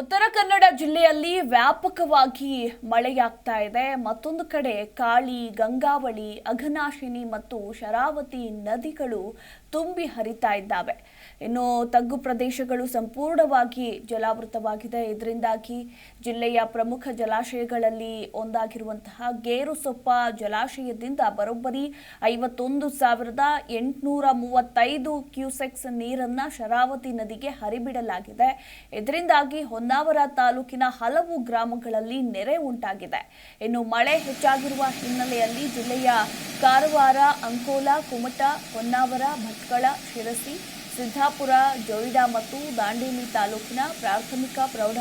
ಉತ್ತರ ಕನ್ನಡ ಜಿಲ್ಲೆಯಲ್ಲಿ ವ್ಯಾಪಕವಾಗಿ ಮಳೆಯಾಗ್ತಾ ಇದೆ. ಮತ್ತೊಂದು ಕಡೆ ಕಾಳಿ, ಗಂಗಾವಳಿ ಅಘನಾಶಿನಿ ಮತ್ತು ಶರಾವತಿ ನದಿಗಳು ತುಂಬಿ ಹರಿತಾ ಇದ್ದಾವೆ. ಇನ್ನು ತಗ್ಗು ಪ್ರದೇಶಗಳು ಸಂಪೂರ್ಣವಾಗಿ ಜಲಾವೃತವಾಗಿದೆ. ಇದರಿಂದಾಗಿ ಜಿಲ್ಲೆಯ ಪ್ರಮುಖ ಜಲಾಶಯಗಳಲ್ಲಿ ಒಂದಾಗಿರುವಂತಹ ಗೇರುಸೊಪ್ಪ ಜಲಾಶಯದಿಂದ ಬರೋಬ್ಬರಿ ಐವತ್ತೊಂದು ಸಾವಿರದ ಎಂಟುನೂರ ಮೂವತ್ತೈದು ಕ್ಯೂಸೆಕ್ಸ್ ನೀರನ್ನು ಶರಾವತಿ ನದಿಗೆ ಹರಿಬಿಡಲಾಗಿದೆ. ಇದರಿಂದಾಗಿ ಹೊನ್ನಾವರ ತಾಲೂಕಿನ ಹಲವು ಗ್ರಾಮಗಳಲ್ಲಿ ನೆರೆ ಉಂಟಾಗಿದೆ. ಇನ್ನು ಮಳೆ ಹೆಚ್ಚಾಗಿರುವ ಹಿನ್ನೆಲೆಯಲ್ಲಿ ಜಿಲ್ಲೆಯ ಕಾರವಾರ, ಅಂಕೋಲ, ಕುಮಟ, ಹೊನ್ನಾವರ, ಭಟ್ಕಳ, ಶಿರಸಿ, ಸಿದ್ದಾಪುರ, ಜೋಯಿಡಾ ಮತ್ತು ದಾಂಡೇಲಿ ತಾಲೂಕಿನ ಪ್ರಾಥಮಿಕ ಪ್ರೌಢ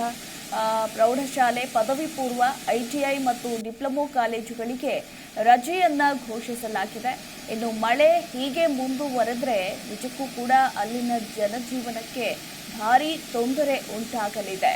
ಪ್ರೌಢಶಾಲೆ ಪದವಿ ಪೂರ್ವ ಐಟಿಐ ಮತ್ತು ಡಿಪ್ಲೊಮೊ ಕಾಲೇಜುಗಳಿಗೆ ರಜೆಯನ್ನು ಘೋಷಿಸಲಾಗಿದೆ. ಇನ್ನು ಮಳೆ ಹೀಗೆ ಮುಂದುವರೆದ್ರೆ ನಿಜಕ್ಕೂ ಕೂಡ ಅಲ್ಲಿನ ಜನಜೀವನಕ್ಕೆ ಭಾರಿ ತೊಂದರೆ ಉಂಟಾಗಲಿದೆ.